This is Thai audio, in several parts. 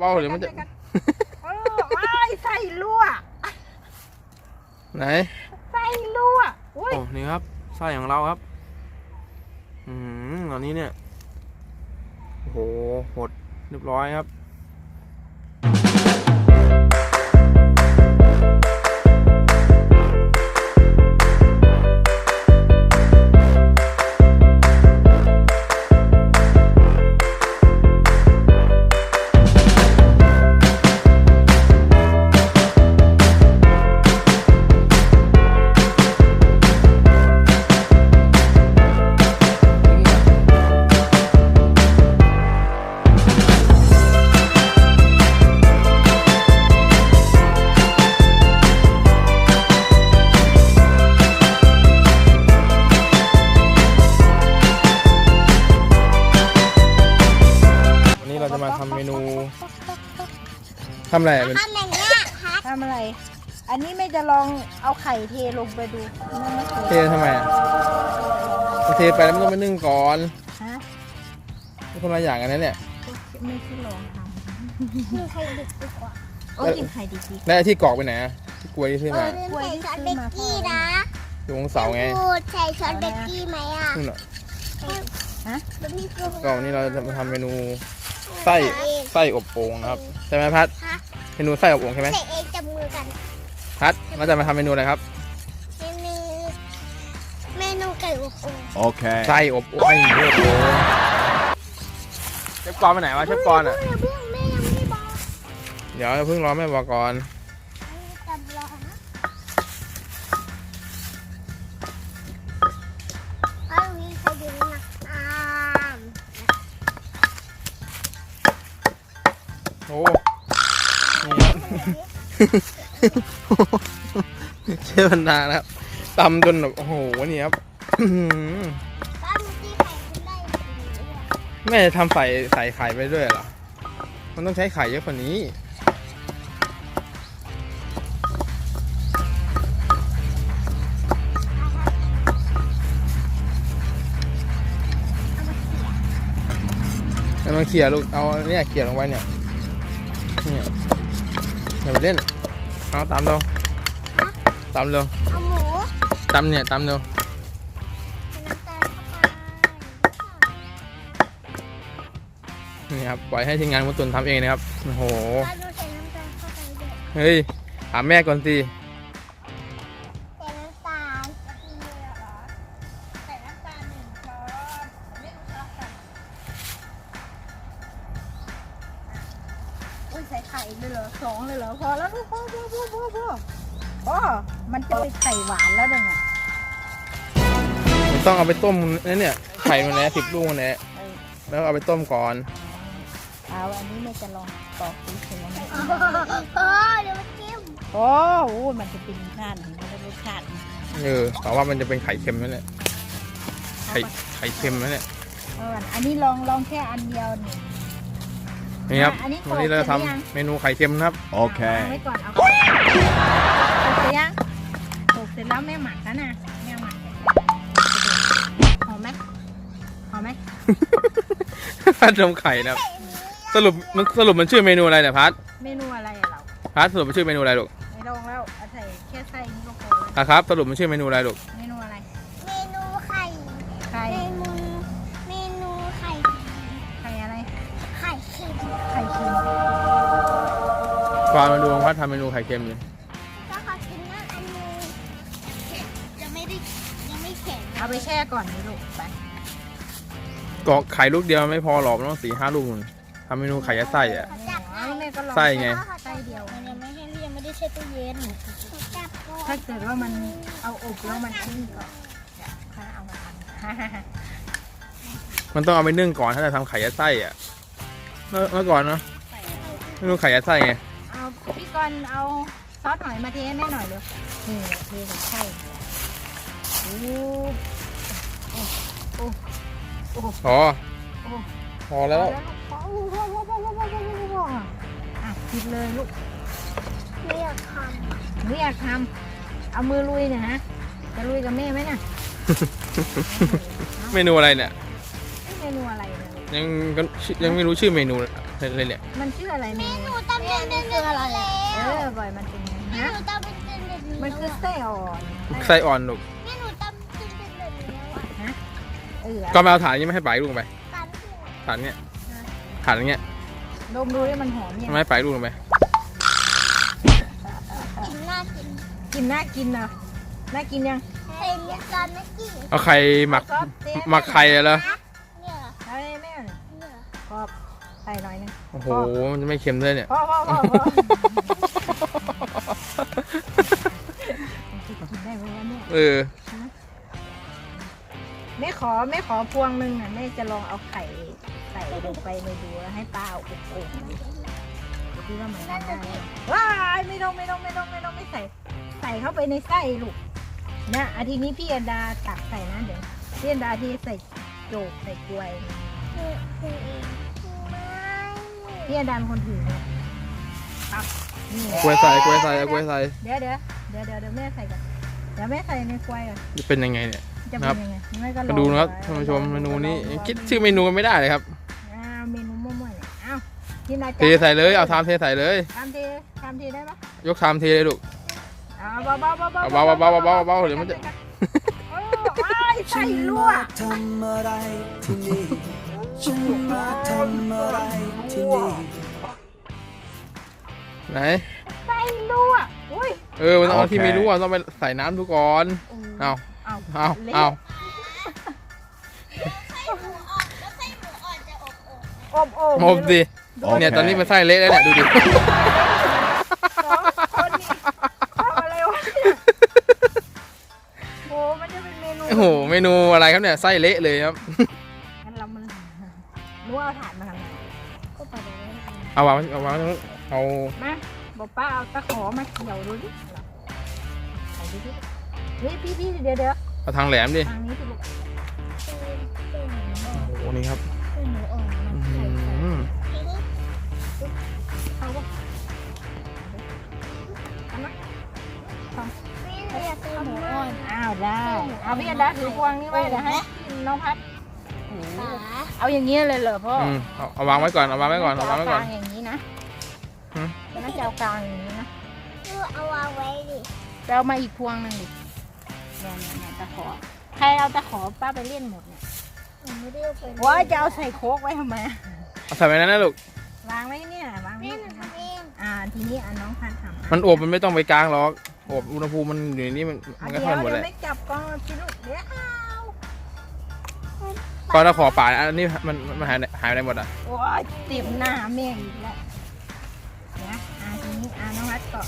เบาๆเดี๋ยวมันจะเออไอ้ายไส้รั่วไหนไส้รั่วอุ้ยโอ้นี่ครับไส้ของเราครับ อืมตอนนี้เนี่ยโอ้โหหดเรียบร้อยครับ ทำอะไรอะเป็นทำอย่างเงี้ยครับทำอะไร อันนี้ไม่จะลองเอาไข่เทลงไปดูไม่ไม่เคยเททำไมอะเทไปแล้วมันต้องไปนึ่งก่อนฮะนี่คนละอย่างกันนะเนี่ยไม่ใช่ลองทหนูใครดึกดีกว่าำโอ้ยกินไข่ดีดีแล้วไอ้ที่กรอกไปไหนอะที่กล้วยที่ซื้อเอมาอลืมใส่ช้อนเบกกี้นะอยู่ตรงเสาไงพูดใส่ช้อนเบกกี้ไหมอะนู่นน่ะแล้วพี่พูดก็วันนี้เราจะมาทำเมนู ไส้ไส้อบโอ่งนะครับใช่ไหมพัดฮะเมนูไส้อบโอ่งใช่ไหมใส่เองจับมือกันพัดเราจะมาทำเมนูอะไรครับเมนูเมนูไก่อบโอ่ง Okay. ไส้อบโอ่งไส้อบโอ่งเชฟกรไปไหนวะเชฟกรอะเพิ่งแม่ยังไม่ได้บอกเดี๋ยวเพิ่งรอแม่บอกก่อน เชฟบรรดานะครับตำจนแบบโอ้โหนี่ครับอื้อหือบ้านมันที่ไข่ขึ้นได้จริงๆด้วยแม่จะทำใส่ใส่ไข่ไปด้วยเหรอ มันต้องใช้ไข่เยอะกว่านี้เอามาเขี่ยแล้วมันเขี่ยลูก เอาเนี่ยเขี่ยลงไปเนี่ย เนี่ยอย่าไปเล่น เอาตามเรา ตามเร็วเอาหมูตามเนี่ยตามเร็วใส่น้ำตาลเข้าไปนี่ครับปล่อยให้ทีมงานมุตุนทำเองนะครับโอ้โหแล้วดูใส่น้ำตาลเข้าไปด้วยเฮ้ยถามแม่ก่อนสิ ต้องเอาไปต้มนั่นเนี่ยไข่มันแหละสิบลูกมันแหละเออแล้วเอาไปต้มก่อนเอาอันนี้แม่จะลองตอกดูเสร็จแล้วไหมเออเดี๋ยวมันจิ้มโอ้โหมันจะเป็นหน้าหนึ่งมันจะรสชาติเออแต่ว่ามันจะเป็นไข่เค็มนั่นแหละไข่ไข่เค็มนั่นแหละเอออันนี้ลองลองแค่อันเดียวหนึ่งนี่ครับอันนี้โขลกวันนี้เราจะทเสร็จหรือยังำเมนูไข่เค็มนะครับวาง Okay. ไว้ก่อนเอาโขลกเสร็จยังโขลกเสร็จแล้วแม่หมักแล้วนะ ไหม พัดทำไข่นะครับ สรุปมันสรุปมันชื่อเมนูอะไรเนี่ยพัดเมนูอะไรอะเราพัดสรุปมันชื่อเมนูอะไรลูกไม่ลองแล้วเอาใส่แค่ไส้นี้ก็พอแล้วอะครับ สรุปมันชื่อเมนูอะไรลูกเมนูอะไร เมนูไข่ ไข่เมนูเมนูไข่ ไข่อะไร ไข่เค็มไข่เค็มก่อนมาดูพัดทำเมนูไข่เค็มอยู่ก็ขอกินนะอันนึงยังไม่ได้ยังไม่แข็งเอาไปแช่ก่อนนี่ลูกไป กรอกไข่ลูกเดียวไม่พอหรอกมันต้องสี่ห้าลูกนู่นทำเมนูไข่ยัดไส้อะอ๋อแม่ก็ลองไส้ไง ไส้เดียว มันยังไม่ให้เรียนไม่ได้ใช้ตู้เย็นจับก่อนถ้าเกิดว่ามันเอาอบแล้วมันอันนี้ก็เดี๋ยวค่อยเอามาทำ มันต้องเอาไปนึ่งก่อนถ้าจะทำไข่ยัดไส้อะเมื่อเมื่อก่อนเนาะเมนูไข่ยัดไส้ไงเอาพี่กรณ์เอาซอสหอยมาเทให้แม่หน่อยเร็วนี่เทใส่ไข่โอ้โอ้โอ้โอ้พอโอ้พอแล้วพอโอ้โหโอ้โหโอ้โหโอ้โหโอ้โหอะกินเลยลูกไม่อยากทหนูอยากทำเอามือลุยเนี่ยนะจะลุยกับแม่ไหมน่ะเมนูอะไรเนี่ยเมนูอะไรเนี่ยยังก็ยังไม่รู้ชื่อเมนูเลยเนี่ยมันชื่ออะไรเมแม่หนูนูตำเป็นเดือนเดือนแล้วเออบ่อยมันเป็นไงแม่นะหนูตำเป็นเดือนเดือนมันคือไส้อ่อนไส้อ่อนลูก เออก็มาเอาฐานนี้ไม่ให้ไปลูกลงไปตำที่ฐานเนี้ยฐานอย่างเงี้ยดมดูดิมันหอมยังไม่ให้ไปลูกลงไปกินน่ากินกินน่ากินนะน่ากินยังเค็มตอนไม่กินเอาไข่หมักซอสเจ๊หมักไข่เหรอเนี่ยเอาให้แม่หน่อยเนี่ยกรอบใส่หน่อยหนึง โอ้โหมันจะไม่เค็มเลยเนี่ย พ่อพ่อพ่อพ่อกินได้ไหมวะเนี่ยเออ แม่ขอแม่ขอพวงหนึ่งอะแม่จะลองเอาไข่ใส่ลงไปในดูแล้วให้ป้าเอาอบโอ่งดูคิดว่ามันได้ไหมว้ายไม่ต้องไม่ต้องไม่ต้องไม่ต้องไม่ใส่ ใส่เข้าไปในไส้ลูกนะอาทีนี้พี่อันดาตักใส่นะเดี๋ยวพี่อันดาที่ใส่โจกใส่กล้วยคือคือเองไม่พี่อันดาเป็นคนถือเนี่ยตักนี่กล้วยใส่กล้วยใส่เอากล้วยใส่เดี๋ยวเดี๋ยวเดี๋ยวเดี๋ยวเดี๋ยวแม่ใส่ก่อนเดี๋ยวแม่ใส่ในกล้วยก่อนจะเป็นยังไงเนี่ย จะครัเป็นบยังไงแม่ก็ลมาองดูนะครับไว้ท่านผู้ชมเมนูนี้ลองคิดชื่อเมนูกันไม่ได้เลยครับอ้าวเมนูมั่วๆเนี่ยอ้าวพี่นาเทใส่เลยเอาทามเทใส่เลยทำเททำเทได้ปะยกทามเทเลยลูกเอาเบาๆเบาๆเบาๆเบาๆเบาๆเบาๆเบาๆเดี๋ยวมันจะโอ้ยใส่ลวกทำอะไรที่นี่ฉันมาทำอะไรที่นี่ไหนใส่ลวกอุ้ยเออมันต้องเอาโอเคที่ไม่รู้อะต้องไปใส่น้ำดูก่อนเอา เอาเอาละเอาแล้วไส้หมูอ่อนจะอบอบอบโอ่งหมดดิเนี่ยตอนนี้มันไส้เละแล้วเนี่ยดูดิสองคนนี่ทำอะไรวะเนี่ยโอ้มันจะเป็นเมนูโอ้โหเมนูอะไรครับเนี่ยไส้เละเลยครับงั้นเรามันรู้เอาถ่านมาทำไมก็ไปเลยเอาวางเอาวางเอามาบอกป้าเอาตะขอมาเกี่ยวดูดิใส่ดูดิเฮ้ยพี่พี่เดี๋ยวเดี๋ยว เอาทางแหลมดิ ทางนี้สิลูกโอ้โหนี่ครับไส้หมูอ่อนอื้อหือเอาปะเอาไหมไม่อยากไส้หมูอ่อนอ้าวได้ เอาพี่อันดาถือพวงนี้ไว้เดี๋ยวให้น้องพัดเอาอย่างนี้เลยเหรอพ่ออืมเอาเอาวางไว้ก่อน เอาวางไว้ก่อน เอาวางไว้ก่อน เอย่างนี้นะหืมน่าจะเอากลางอย่างนี้นะคือเอาวางไว้ดิ ไปเอามาอีกพวงหนึ่งดิ เนี่ยเนี่ยเนี่ยตะขอ ใครเอาตะขอป้าไปเล่นหมดเนี่ยหนูไม่ได้เอาไปว่าจะเอาใส่โคกไว้ทำไมอะเอาใส่ไว้นั่นนะลูก วางไว้เนี่ยวางไว้แม่หนูนี่ทำเองอ่า ทีนี้อะน้องพันทำมันอบมันไม่ต้องไปกลางหรอกอบอุณหภูมิมันอยู่ในนี้มันอะมันก็เดี๋ทยวนหมดเดี๋เลยวยไม่จับกล้องพี่ลูกเดี๋ยวเอาก่อนเราขอป่าอันนี้มันมันหายหายไปไหนหมดอะโอ้ยเต็มหน้าแม่อีกแล้วนะอ่าทีนี้อ่าน้องพัดเกาะ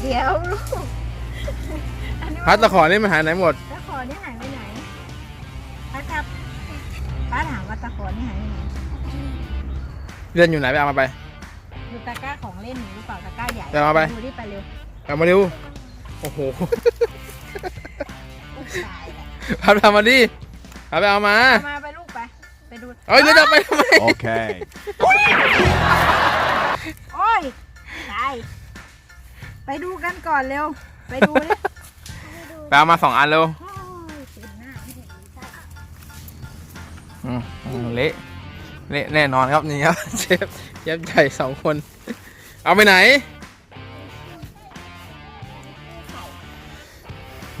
เดี๋ยวลูกอันนี้ พัดตะขอนี่มันหายไหนหมด ตะขอนี่หายไปไหนพัดครับป้าถามว่าตะขอนี่หายไปไหน เรือนอยู่ไหนไปเอามาไปดูตะกร้าของเล่นหนูหรือเปล่าตะกร้าใหญ่เดี๋ยวเอาไป ดูดิไปเร็วเอามาเร็ว โอ้โห อุ๊ยตายแล้วพัดทำมาดิเอาไปเอามา เอามาไปลูกไป ไปดูเอ้ยเดี๋ยวจะไปทำไม Okay. โอ้ยตาย ไปดูกันก่อนเร็ว ไปดูดิไปเอามาสองอันเร็วโอ้ยเต็มหน้าไม่เห็นมีไส้อืมอืมเละเละแน่นอนครับนี่ครับ เชฟเชฟใหญ่สองคน เอาไปไหน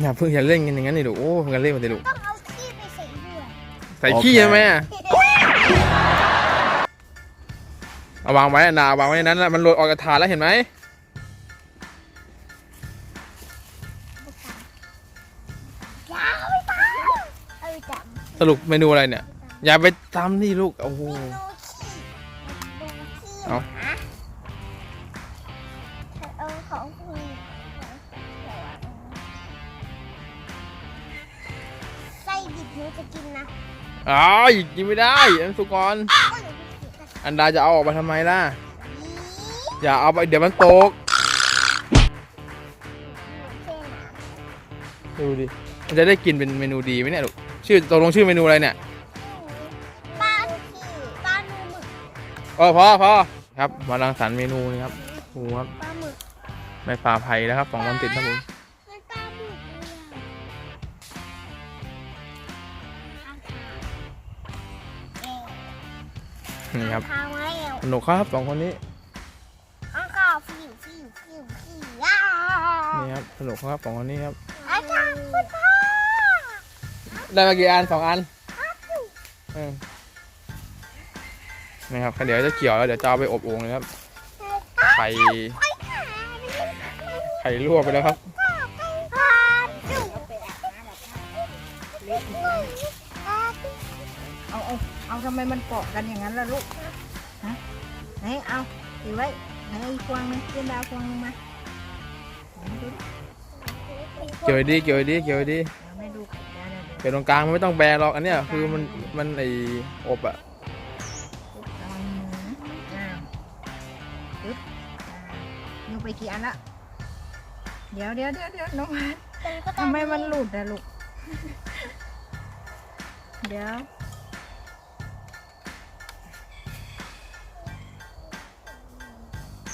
อย่าเพิ่งอย่าเล่นกันอย่างนั้นดิลูกโอ้เพิ่งกันเล่นมาดิลูกต้องเอาขี้ไปใส่ด้วยใส่ขี้โอเคใช่ไหมอะ เอาวางไว้อะนาวางไว้ในนั้นแล้วมันหลุดออกจากถาดแล้วเห็นไหม สรุปเมนูอะไรเนี่ย อย่าไปตามนี่ลูก โอ้โหเมนูขี้เมนูขี้เอานะเอาของคุณไส้ดิบหนูจะกินนะอ้ายกินไม่ได้อันสุกรก็หนูไม่กินแต่อันดาจะเอาออกมาทำไมล่ะนี้อย่าเอาไปเดี๋ยวมันตกเส้นอะดูดิมันจะได้กินเป็นเมนูดีไหมเนี่ยลูก ชื่อตกลงชื่อเมนูอะไรเนี่ยปลาขี้ปลาหนูหมึกเออพอพอครับ มารังสรรค์เมนูนี่ครับโอ้โหครับปลาหมึกในปลาไผ่นะครับสองวันติดครับผมมันปลาหมึกเลยอะนี่ครับทางไว้เอวสนุกครับสองคนนี้อ้าวก็ฟิวฟิวฟิวฟิวอ้าวนี่ครับสนุกครับสองคนนี้ครับ อาจารย์คุณพ่อ ได้มากี่อันสองอันเออนี่ครับเดี๋ยวจะเกี่ยวแล้วเดี๋ยวจะเอาไปอบโอ่งเลยครับไข่ไปหาดิไข่ลวกไปแล้วครับพาจุ๊บไปอาบน้ำแบบเละอีกแล้วเอาเอาเอาทำไมมันเกาะกันอย่างนั้นล่ะลูกฮะไหนเอาถือไว้ไหนอีกพวงนึงเล่นดาวพวงนึงมาไหนดูดิเกี่ยวดีเกี่ยวดีเกี่ยวดี เดี๋ยวแม่ดูเดี๋ยวเดี๋ยวเดี๋ยวเกี่ยวตรงกลางมันไม่ต้องแบนหรอกอันเนี้ยคือมันมันไออบอะระวังมือนะอ้าวปึ๊บอ่านิ้วไปกี่อันละ เดี๋ยวเดี๋ยวเดี๋ยวเดี๋ยวน้องมันทำไมมันหลุดอะลูก เดี๋ยว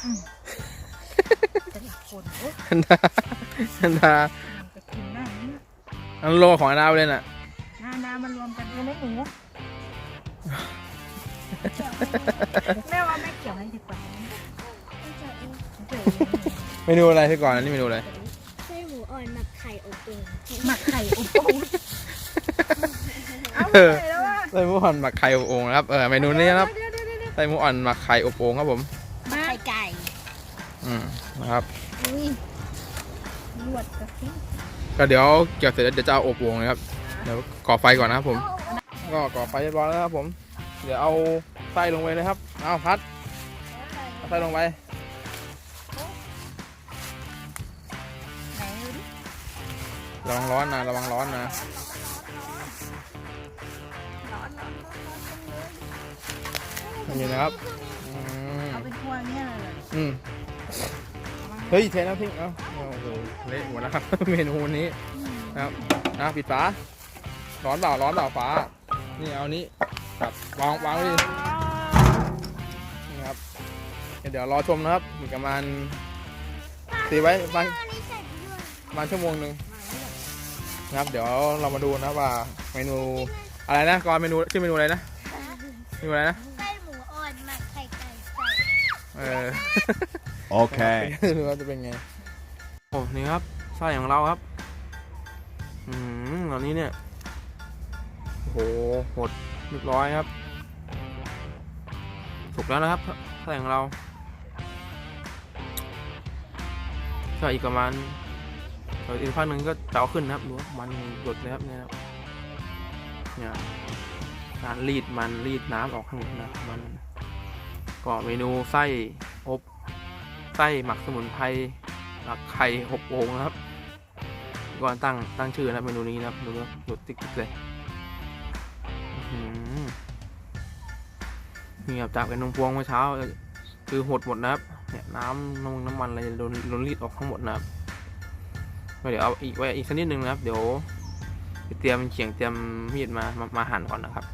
อืมแต่ละคนโอ๊ย อันดาอันดา อันโลของอันดาไปเลยน่ะหน้าหน้ามันรวมกันเลยไหมหนูแม่ว่าแม่เกี่ยวให้ดีกว่าเกี่ยวเองเมนูอะไรพี่ก่อนอันนี้เมนูอะไรไส้หมูอ่อนหมักไข่อบโอ่งหมักไข่อบโอ่งเอาไปไหนแล้ววะไส้หมูอ่อนหมักไข่อบโอ่งนะครับเออเมนูนี้นะครับเดี๋ยวเดี๋ยวเดี๋ยวเดี๋ยวไส้หมูอ่อนหมักไข่อบโอ่งครับผมมาไข่ไก่อืมนะครับ อุ้ยลวดกระซิบ ก็เดี๋ยวเกี่ยวเสร็จแล้วเดี๋ยวจะเอาอบโอ่งเลยครับเดี๋ยวก่อไฟก่อนนะครับผม ก็ก่อไฟเรียบร้อยแล้วครับผม เดี๋ยวเอาไส้ลงไปเลยครับเอาพัดเอาไส้ลงไปไหนดูดิระวังร้อนนะระวังร้อนนะร้อนร้อนร้อนร้อนเลยนี่นะครับอืมเอาเป็นพวงเนี้ยเลยเหรออืม เฮ้ยเทน้ำพริกเอ้าโอ้โหเละหมดแล้วครับ เมนูวันนี้นะครับนะปิดฝาร้อนเปล่าร้อนเปล่าฝานี่เอานี้ครับวางวางไว้ดินี่ครับเดี๋ยวรอชมนะครับอีกประมาณตีไว้ประมาณอันนี้ใส่ไปด้วยประมาณชั่วโมงหนึ่งนะครับเดี๋ยวเรามาดูนะว่าเมนูอะไรนะก่อนเมนูชื่อเมนูอะไรนะเมนูอะไรนะไส้หมูอ่อนหมักไข่ไก่ใส่เออ Okay. ไม่รู้ว่าจะเป็นไงโอ้นี่ครับไส้ของเราครับ อืมตอนนี้เนี่ยโอ้โหหดเรียบร้อยครับสุกแล้วนะครับไส้ของเราก็อีกประมาณเดี๋ยวอีกพักหนึ่งก็จะเอาขึ้นนะครับดูว่ามันหยดเลยครับเนี่ยครับเนี่ยการรีดมันรีดน้ำออกข้างหมดนะมันก็เมนูไส้อบ ไส้หมักสมุนไพรหมักไข่หกโอ่งครับก่อนตั้งตั้งชื่อนะเมนูนี้นะครับดูนะหยุดติ๊กเลยนี่ครับจากเป็นนมพวงเมื่อเช้า คือหดหมดนะครับเนี่ยน้ำน้ำน้ำมันอะไรโดนโดนรีดออกทั้งหมดนะครับเดี๋ยวเอาอีกไว้อีกสักนิดนึงนะครับ เดี๋ยวเตรียมเขียงเตรียมมีดมามามาหั่นก่อนนะครับ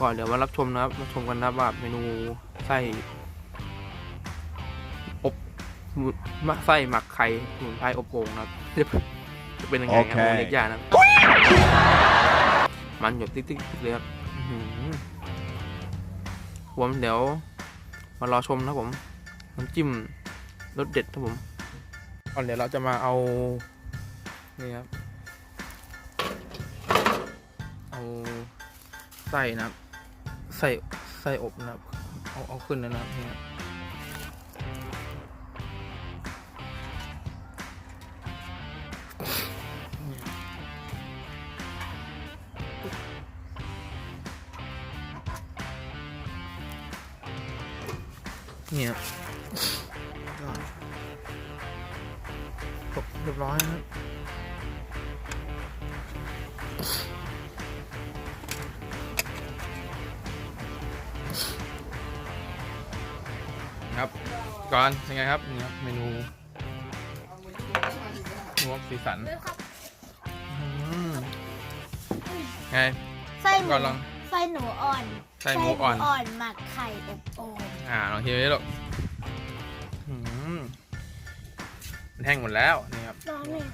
ก่อนเดี๋ยวมารับชมนะครับมาชมกันนะครับว่าเมนูไส้ มูมะไส้หมักไข่สมุนไพรอบโอ่งนะครับจะเป็นยังไงครับโอเคผมเล็กยานะครับมันหยดติ๊กติ๊กติ๊กเลยครับอื้อหือผมเดี๋ยวมารอชมนะครับผมน้ำจิ้มรสเด็ดครับผมก่อนเดี๋ยวเราจะมาเอา นี่ครับ เอาไส้นะครับไส้ไส้อบนะครับ เอาเอาขึ้นแล้วนะครับนี่ครับ ครับ ก่อนยังไงครับนี่ครับเมนูนวกสีสันอืมไง ไส้หมูก่อนลอง ไส้หนูอ่อนไส้หมูอ่อนอ่อน หมักไข่อบโอ่งอ่าลองชิมดิลูกอืมมันแห้งหมดแล้วนี่ครับ ร้อนเลย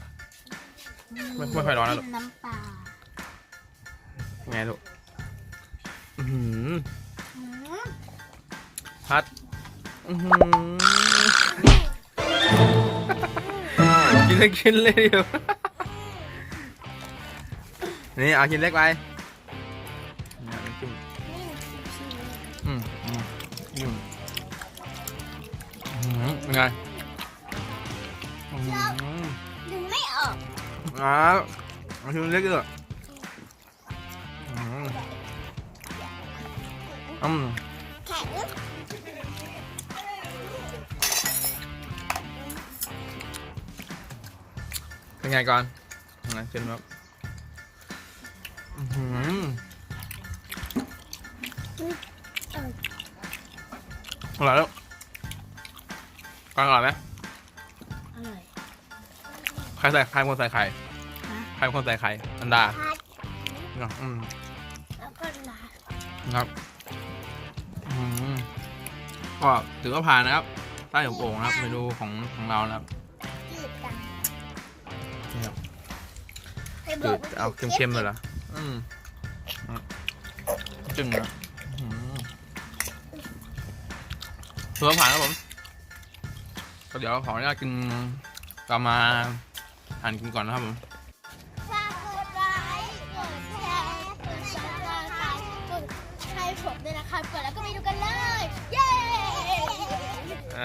ไม่ไม่ค่อยร้อนนะลูกกิน้ำปลาไงลูกอื้อหืออืมพัด อื้อหือกินเลยกินเลยเดียวนี่เอากินเล็กไปเนี่ยน้ำจิ้มนี่ชิมอืมอืมอืมอืมเป็นไงอืมดึงไม่ออกอ่าเอาชิ้นเล็กด้วยอืมอืม เป็นไงก่อนยังไงเชิญครับอื้อหืออร่อยแล้วก่อนอร่อยไหมอร่อยใครใส่ใครเป็นคนใส่ไข่ฮะใครเป็นคนใส่ไข่อันดาพัดเนาะอืมแล้วก็ลาครับอืมก็ถือว่าผ่านนะครับใต้หลวงโป่งนะครับเมนูของของเรานะครับ ให้บจือดกว่าเอาเค็มๆเลยเหรออืมอืมจึงนะอืมถือว่าผ่านครับผมก็เดี๋ยวขออนุญาตกินตามมาอ่านกินก่อนนะครับผม